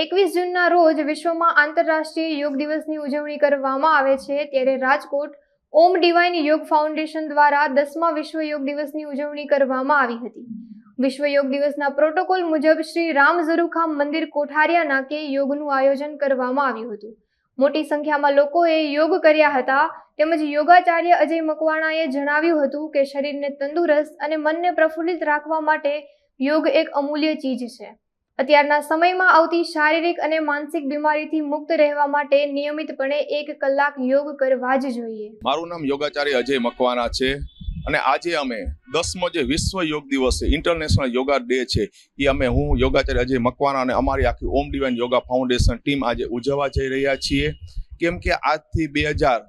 એકવીસ જૂનના રોજ વિશ્વમાં આંતરરાષ્ટ્રીય યોગ દિવસની ઉજવણી કરવામાં આવે છે ત્યારે રાજકોટ ઓમ ડિવાઇન યોગ ફાઉન્ડેશન દ્વારા દસમા વિશ્વ યોગ દિવસની ઉજવણી કરવામાં આવી હતી. વિશ્વ યોગ દિવસના પ્રોટોકોલ મુજબ શ્રી રામ ઝરુખામ મંદિર કોઠારિયા નાકે યોગનું આયોજન કરવામાં આવ્યું હતું. મોટી સંખ્યામાં લોકોએ યોગ કર્યા હતા. તેમજ યોગાચાર્ય અજય મકવાણાએ જણાવ્યું હતું કે શરીરને તંદુરસ્ત અને મનને પ્રફુલ્લિત રાખવા માટે યોગ એક અમૂલ્ય ચીજ છે. અત્યારના સમયમાં આવતી શારીરિક અને માનસિક બીમારીથી મુક્ત રહેવા માટે નિયમિતપણે એક કલાક યોગ કરવા જ જોઈએ. મારું નામ યોગાચાર્ય અજય મકવાના છે અને આજે અમે દસમો જે વિશ્વ યોગ દિવસ છે ઇન્ટરનેશનલ યોગા ડે છે, એ અમે હું યોગાચાર્ય અજય મકવાના અને અમારી આખી Om divine Yoga foundation team આજે ઉજવવા જઈ રહ્યા છીએ. કેમ કે આજથી બે હજાર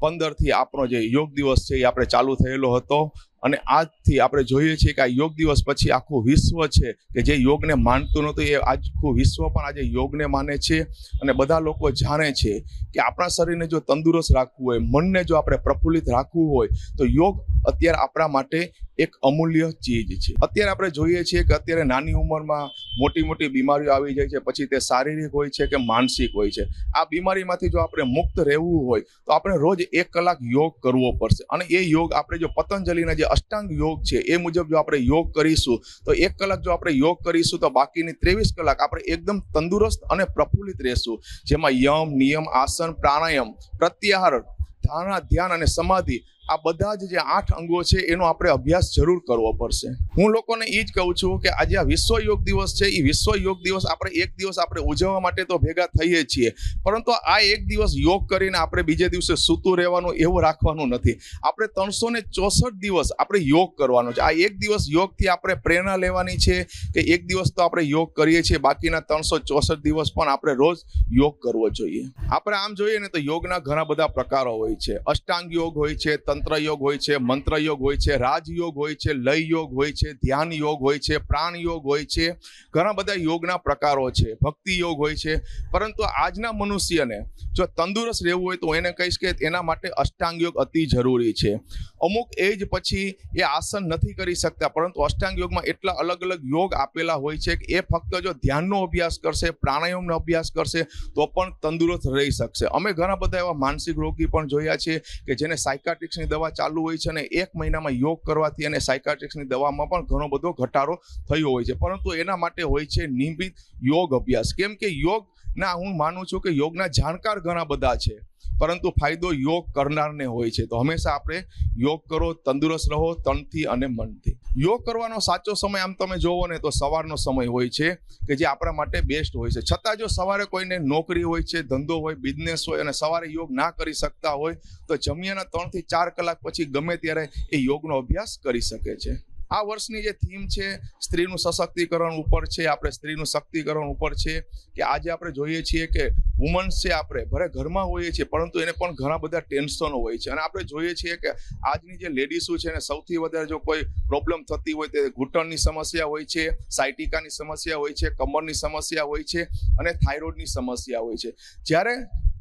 પંદરથી આપણો જે યોગ દિવસ છે એ આપણે ચાલુ થયેલો હતો. અને આજથી આપણે જોઈએ છીએ કે આ યોગ દિવસ પછી આખું વિશ્વ છે કે જે યોગને માનતું નહોતું, એ આખું વિશ્વ પણ આજે યોગને માને છે અને બધા લોકો જાણે છે કે આપણા શરીરને જો તંદુરસ્ત રાખવું હોય, મનને જો આપણે પ્રફુલ્લિત રાખવું હોય, તો યોગ અત્યારે આપણા માટે એક અમૂલ્ય ચીજ છે. અત્યારે આપણે જોઈએ છીએ કે અત્યારે નાની ઉંમરમાં મોટી મોટી બીમારીઓ આવી જાય છે, પછી તે શારીરિક હોય છે કે માનસિક હોય છે. આ બીમારીમાંથી જો આપણે મુક્ત રહેવું હોય, તો આપણે રોજ એક કલાક યોગ કરવો પડશે. અને એ યોગ આપણે જો પતંજલિના જે અષ્ટાંગ યોગ છે, એ મુજબ જો આપણે યોગ કરીશું, તો એક કલાક જો આપણે યોગ કરીશું, તો બાકીની ત્રેવીસ કલાક આપણે એકદમ તંદુરસ્ત અને પ્રફુલ્લિત રહેશું. જેમાં યમ, નિયમ, આસન, પ્રાણાયામ, પ્રત્યાહાર ધારણા ધ્યાન અને સમાધિ આ બધા જ જે આઠ અંગો છે, એનો આપણે અભ્યાસ જરૂર કરવો પડશે. હું લોકોને એ જ કહું છું કે આજે આ વિશ્વ યોગ દિવસ છે એ વિશ્વ યોગ દિવસ આપણે એક દિવસ આપણે ઉજવવા માટે તો ભેગા થઈએ છીએ. પરંતુ આ એક દિવસ યોગ કરીને આપણે બીજે દિવસે સૂતું રહેવાનું એવું રાખવાનું નથી. આપણે ત્રણસો ને ચોસઠ દિવસ આપણે યોગ કરવાનો છે. આ એક દિવસ યોગથી આપણે પ્રેરણા લેવાની છે કે એક દિવસ તો આપણે યોગ કરીએ છીએ, બાકીના ત્રણસો ચોસઠ દિવસ પણ આપણે રોજ યોગ કરવો જોઈએ. આપણે આમ જોઈએ ને તો યોગના ઘણા બધા પ્રકારો હોય છે. અષ્ટાંગ યોગ હોય છે તંત્ર યોગ હોય છે મંત્ર યોગ હોય છે, રાજયોગ હોય છે લય યોગ હોય છે ધ્યાન યોગ હોય છે પ્રાણ યોગ હોય છે, ઘણા બધા યોગના પ્રકારો છે ભક્તિ યોગ હોય છે. પરંતુ આજના મનુષ્યને જો તંદુરસ્ત રહેવું હોય તો એને કહીશ કે એના માટે અષ્ટાંગ યોગ અતિ જરૂરી છે. અમુક એજ પછી એ આસન નથી કરી શકતા, પરંતુ અષ્ટાંગ યોગમાં એટલા અલગ અલગ યોગ આપેલા હોય છે કે એ ફક્ત જો ધ્યાનનો અભ્યાસ કરશે, પ્રાણાયામનો અભ્યાસ કરશે, તો પણ તંદુરસ્ત રહી શકશે. અમે ઘણા બધા એવા માનસિક રોગી પણ જોયા છે કે જેને સાયકાટ્રિક્સની દવા ચાલુ હોય છે અને એક મહિનામાં યોગ કરવાથી અને સાયકાટ્રિક્સની દવામાં પણ ઘણો બધો ઘટાડો થયો હોય છે. પરંતુ એના માટે હોય છે નિયમિત યોગ અભ્યાસ. કેમ કે યોગ, ના, હું માનું છું કે યોગના જાણકાર ઘણા બધા છે. પરંતુ ફાયદો યોગ કરનારને હોય છે. તો હંમેશા આપણે યોગ કરો, તંદુરસ્ત રહો તનથી અને મનથી. યોગ કરવાનો સાચો સમય આમ તમે જોવો ને તો સવારનો સમય હોય છે કે જે આપણા માટે બેસ્ટ હોય છે. છતાં જો સવારે કોઈને નોકરી હોય છે, ધંધો હોય બિઝનેસ હોય અને સવારે યોગ ના કરી શકતા હોય, તો જમ્યાના ત્રણથી ચાર કલાક પછી ગમે ત્યારે એ યોગનો અભ્યાસ કરી શકે છે. આ વર્ષની જે થીમ છે, સ્ત્રીનું સશક્તિકરણ ઉપર છે, આપણે સ્ત્રીનું શક્તિકરણ ઉપર છે, કે આજે આપણે જોઈએ છીએ કે વુમન્સ છે આપણે, ભલે ઘરમાં હોઈએ છીએ, પરંતુ એને પણ ઘણા બધા ટેન્શનો હોય છે. અને આપણે જોઈએ છીએ કે આજની જે લેડીઝો છે એને સૌથી વધારે જો કોઈ પ્રોબ્લેમ થતી હોય તે ઘૂંટણની સમસ્યા હોય છે સાયટિકાની સમસ્યા હોય છે, કમરની સમસ્યા હોય છે અને થાઇરોઇડની સમસ્યા હોય છે. જ્યારે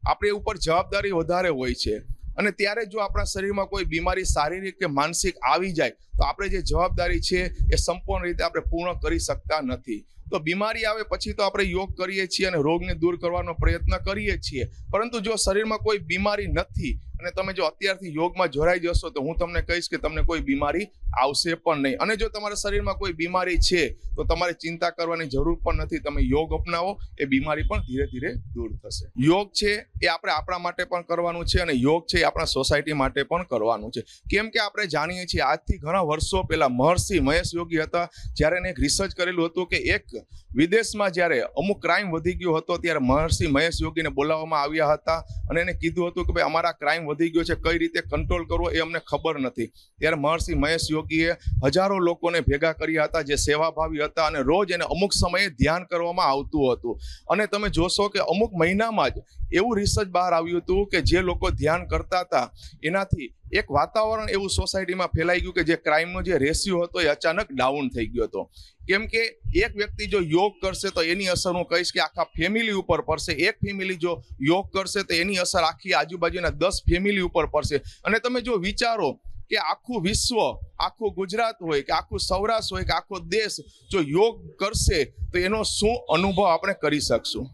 આપણે ઉપર જવાબદારી વધારે હોય છે અને ત્યારે જો આપણા શરીરમાં કોઈ બીમારી શારીરિક કે માનસિક આવી જાય, તો આપણે જે જવાબદારી છે એ સંપૂર્ણ રીતે આપણે પૂર્ણ કરી શકતા નથી. તો બીમારી આવે પછી તો આપણે યોગ કરીએ છીએ અને રોગને દૂર કરવાનો પ્રયત્ન કરીએ છીએ. પરંતુ જો શરીરમાં કોઈ બીમારી નથી અને તમે જો અત્યારથી યોગમાં જોડાઈ જશો તો હું તમને કહીશ કે તમને કોઈ બીમારી આવશે પણ નહીં. અને જો તમારા શરીરમાં કોઈ બીમારી છે, તો તમારે ચિંતા કરવાની જરૂર પણ નથી. તમે યોગ અપનાવો, એ બીમારી પણ ધીરે ધીરે દૂર થશે. યોગ છે, એ આપણે આપણા માટે પણ કરવાનું છે અને યોગ છે, એ આપણા સોસાયટી માટે પણ કરવાનું છે. કેમ કે આપણે જાણીએ છીએ, આજથી ઘણા વર્ષો પહેલા મહર્ષિ મહેશ યોગી હતા, જ્યારે એને એક રિસર્ચ કરેલું હતું કે એક વિદેશમાં જ્યારે અમુક ક્રાઇમ વધી ગયો હતો, ત્યારે મહર્ષિ મહેશ યોગીને બોલાવવામાં આવ્યા હતા અને એને કીધું હતું કે, ભાઈ, અમારા ક્રાઇમ વધી ગયો છે, કઈ રીતે કંટ્રોલ કરવો એ અમને ખબર નથી. ત્યારે મહર્ષિ મહેશ યોગીએ હજારો લોકોને ભેગા કર્યા હતા, જે સેવાભાવી હતા અને રોજ એને અમુક સમયે ધ્યાન કરવામાં આવતું હતું. અને તમે જોશો કે અમુક મહિનામાં જ એવું રિસર્ચ બહાર આવ્યું હતું કે જે લોકો ધ્યાન કરતા હતા, એનાથી એક વાતાવરણ એવું સોસાયટીમાં ફેલાઈ ગયું કે જે ક્રાઇમનો જે રેશિયો હતો એ અચાનક ડાઉન થઈ ગયો હતો. કેમ કે એક વ્યક્તિ જો યોગ કરશે તો એની અસર હું કહીશ કે આખા ફેમિલી ઉપર પડશે. એક ફેમિલી જો યોગ કરશે તો એની અસર આખી આજુબાજુના દસ ફેમિલી ઉપર પડશે. અને તમે જો વિચારો કે આખું વિશ્વ, આખું ગુજરાત હોય કે આખું સૌરાષ્ટ્ર હોય કે આખો દેશ જો યોગ કરશે તો એનો શું અનુભવ આપણે કરી શકશું?